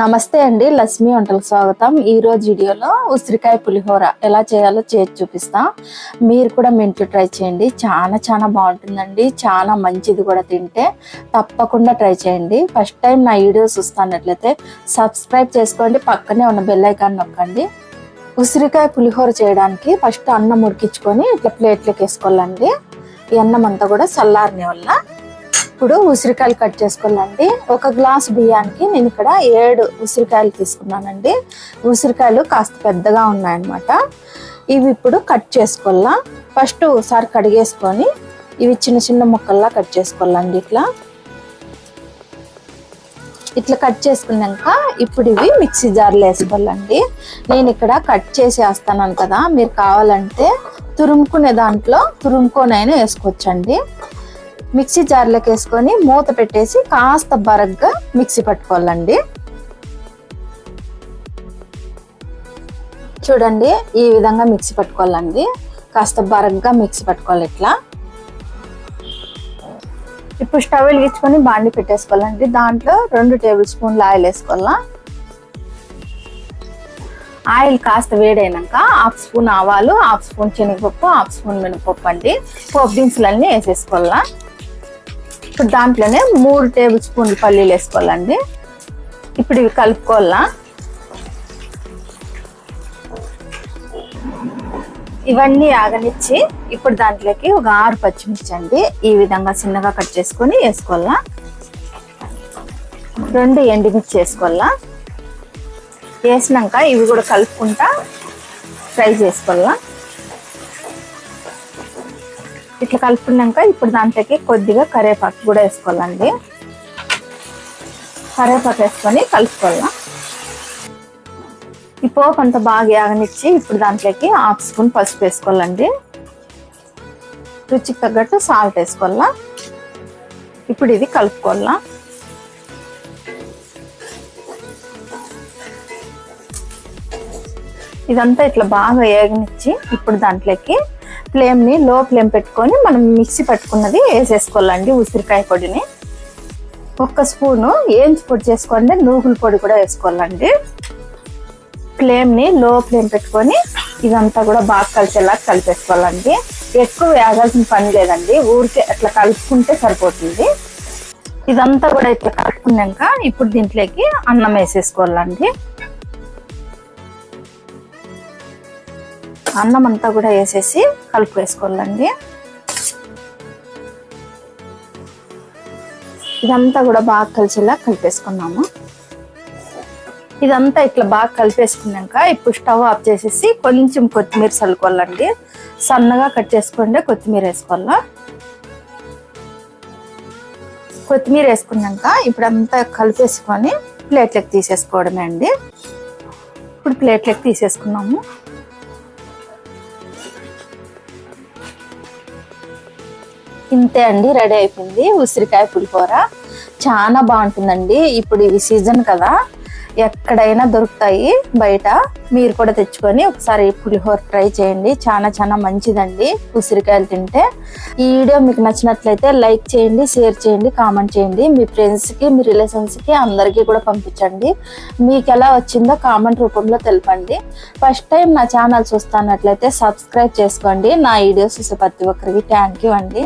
నమస్తే అండి లక్ష్మి వంటలకు స్వాగతం. ఈరోజు వీడియోలో ఉసిరికాయ పులిహోర ఎలా చేయాలో చేసి చూపిస్తా. మీరు కూడా మీ ఇంట్లో ట్రై చేయండి. చాలా చాలా బాగుంటుందండి. చాలా మంచిది కూడా తింటే తప్పకుండా ట్రై చేయండి. ఫస్ట్ టైం నా వీడియోస్ చూస్తున్నట్లయితే సబ్స్క్రైబ్ చేసుకోండి పక్కనే ఉన్న బెల్ ఐకాన్ నొక్కండి. ఉసిరికాయ పులిహోర చేయడానికి ఫస్ట్ అన్నం ఉడికించుకొని ఇట్లా ప్లేట్లోకి వేసుకోవాలండి. ఈ అన్నం అంతా కూడా చల్లారని వల్ల ఇప్పుడు ఉసిరికాయలు కట్ చేసుకోవాలండి ఒక గ్లాస్ బియ్యానికి నేను ఇక్కడ ఏడు ఉసిరికాయలు తీసుకున్నానండి. ఉసిరికాయలు కాస్త పెద్దగా ఉన్నాయన్నమాట. ఇవి ఇప్పుడు కట్ చేసుకోవాలా? ఫస్ట్ ఒకసారి కడిగేసుకొని ఇవి చిన్న చిన్న ముక్కల్లా కట్ చేసుకోవాలండి ఇట్లా. ఇట్లా కట్ చేసుకున్నాక ఇప్పుడు ఇవి మిక్సీ జార్లో వేసుకోవాలండి. నేను ఇక్కడ కట్ చేసి వేస్తాను కదా మీరు కావాలంటే తురుముకునే దాంట్లో తురుముకొనైనా వేసుకోవచ్చండి. మిక్సీ జార్లోకి వేసుకొని మూత పెట్టేసి కాస్త బరగ్గా మిక్సీ పట్టుకోవాలండి. చూడండి ఈ విధంగా మిక్సీ పట్టుకోవాలండి. కాస్త బరగ్గా మిక్సీ పట్టుకోవాలి ఇట్లా. ఇప్పుడు స్టవ్ వెలిగించుకొని బాండి పెట్టేసుకోవాలండి. దాంట్లో రెండు టేబుల్ స్పూన్లు ఆయిల్ వేసుకోవాలా? ఆయిల్ కాస్త వేడైనాక హాఫ్ స్పూన్ ఆవాలు హాఫ్ స్పూన్ శనగపప్పు హాఫ్ స్పూన్ మినపప్పు అండి. పోపు దినుసులన్నీ వేసేసుకోవాలా? ఇప్పుడు దాంట్లోనే మూడు టేబుల్ స్పూన్లు పల్లీలు వేసుకోవాలండి. ఇప్పుడు ఇవి కలుపుకోవాలా? ఇవన్నీ ఆగనిచ్చి ఇప్పుడు దాంట్లోకి ఒక ఆరు పచ్చిమిర్చి అండి. ఈ విధంగా చిన్నగా కట్ చేసుకొని వేసుకోవాలా? రెండు ఎండుమిర్చి వేసుకోవాలా? వేసినాక ఇవి కూడా కలుపుకుంటా ఫ్రై చేసుకోవాలా? ఇట్లా కలుపుకున్నాక ఇప్పుడు దాంట్లోకి కొద్దిగా కరివేపాకు కూడా వేసుకోవాలండి. కరివేపాకు వేసుకొని కలుపుకోవాలా? ఈ పోపు అంతా బాగా యాగనిచ్చి ఇప్పుడు దాంట్లోకి హాఫ్ స్పూన్ పసుపు వేసుకోవాలండి. రుచికి తగ్గట్టు సాల్ట్ వేసుకోవాలా? ఇప్పుడు ఇది కలుపుకోవాలా? ఇదంతా ఇట్లా బాగా ఏగనిచ్చి ఇప్పుడు దాంట్లోకి ఫ్లేమ్ని లో ఫ్లేమ్ పెట్టుకొని మనం మిక్సీ పట్టుకున్నది వేసేసుకోవాలండి ఉసిరికాయ పొడిని. ఒక్క స్పూను ఏంచి పొడి చేసుకోండి నూగుల పొడి కూడా వేసుకోవాలండి. ఫ్లేమ్ని లో ఫ్లేమ్ పెట్టుకొని ఇదంతా కూడా బాగా కలిసేలా కలిపేసుకోవాలండి. ఎక్కువ వేగాల్సిన పని లేదండి. ఊరికే అట్లా కలుపుకుంటే సరిపోతుంది. ఇదంతా కూడా ఇట్లా కలుపుకున్నాక ఇప్పుడు దీంట్లోకి అన్నం వేసేసుకోవాలండి. అన్నం అంతా కూడా వేసేసి కలుపు వేసుకోవాలండి ఇదంతా కూడా బాగా కలిసేలా కలిపేసుకున్నాము. ఇదంతా ఇట్లా బాగా కలిపేసుకున్నాక ఇప్పుడు స్టవ్ ఆఫ్ చేసేసి కొంచెం కొత్తిమీర చల్లుకోవాలండి. సన్నగా కట్ చేసుకోండి కొత్తిమీర వేసుకోవాలా? కొత్తిమీర వేసుకున్నాక ఇప్పుడు అంతా కలిపేసుకొని ప్లేట్లకు తీసేసుకోవడమే అండి. ఇప్పుడు ప్లేట్లకు తీసేసుకున్నాము. ఇంతే అండి రెడీ అయిపోయింది. ఉసిరికాయ పులిహోర. చాలా బాగుంటుందండి. ఇప్పుడు ఇవి సీజన్ కదా. ఎక్కడైనా దొరుకుతాయి బయట. మీరు కూడా తెచ్చుకొని ఒకసారి పులిహోర ట్రై చేయండి. చాలా చాలా మంచిదండి ఉసిరికాయలు తింటే. ఈ వీడియో మీకు నచ్చినట్లయితే లైక్ చేయండి షేర్ చేయండి కామెంట్ చేయండి. మీ ఫ్రెండ్స్కి మీ రిలేషన్స్కి అందరికీ కూడా పంపించండి. మీకు ఎలా వచ్చిందో కామెంట్ రూపంలో తెలపండి. ఫస్ట్ టైం నా ఛానల్ చూస్తున్నట్లయితే సబ్స్క్రైబ్ చేసుకోండి. నా వీడియోస్ చూసే ప్రతి ఒక్కరికి థ్యాంక్ యూ అండి.